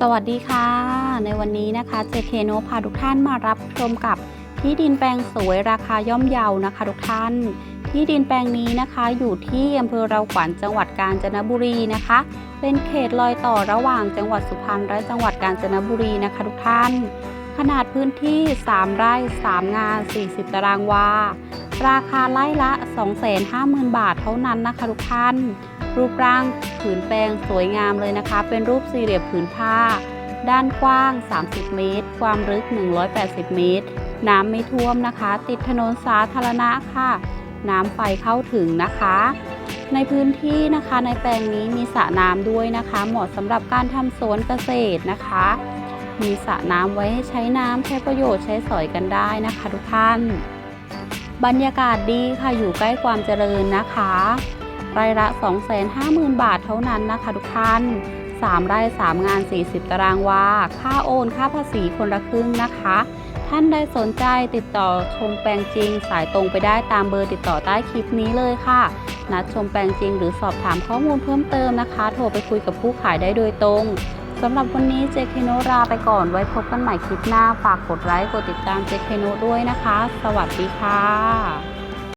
สวัสดีค่ะ ในวันนี้นะคะเจเคโนพาทุกท่านมารับชมกับที่ดินแปลงสวยราคาย่อมเยานะคะ ทุกท่าน ที่ดินแปลงนี้นะคะอยู่ที่อำเภอเราขวัญจังหวัดกาญจนบุรีนะคะ เป็นเขตรอยต่อระหว่างจังหวัดสุพรรณและจังหวัดกาญจนบุรีนะคะ ทุกท่าน ขนาดพื้นที่ 3 ไร่ 3 งาน 40 ตารางวา ราคาไร่ละ 250,000 บาทเท่านั้นนะคะ ทุกท่าน รูปร่างผืนแปลงสวยงามเลยนะคะ เป็นรูปสี่เหลี่ยมผืนผ้า ด้านกว้าง 30 เมตร ความลึก 180 เมตร น้ำไม่ท่วมนะคะ ติดถนนสาธารณะค่ะ น้ำไฟเข้าถึงนะคะ ในพื้นที่นะคะในแปลงนี้มีสระน้ำด้วยนะคะ เหมาะสำหรับการทำสวนเกษตรนะคะ มีสระน้ำไว้ให้ใช้น้ำใช้ประโยชน์ใช้สอยกันได้นะคะทุกท่าน บรรยากาศดีค่ะอยู่ใกล้ความเจริญนะคะ รายละ 250,000 บาทเท่านั้นนะคะทุกท่าน 3 ไร่ 3 งาน 40 ตารางวา ค่าโอน ค่าภาษีคนละครึ่งนะคะ ท่านใดสนใจติดต่อชมแปลงจริง สายตรงไปได้ตามเบอร์ติดต่อใต้คลิปนี้เลยค่ะ นัดชมแปลงจริงหรือสอบถามข้อมูลเพิ่มเติมนะคะ โทรไปคุยกับผู้ขายได้โดยตรงสำหรับวันนี้เจคโนลาไปก่อนไว้พบกันใหม่คลิปหน้า ฝากกดไลค์กดติดตามเจคโนด้วยนะคะ สวัสดีค่ะ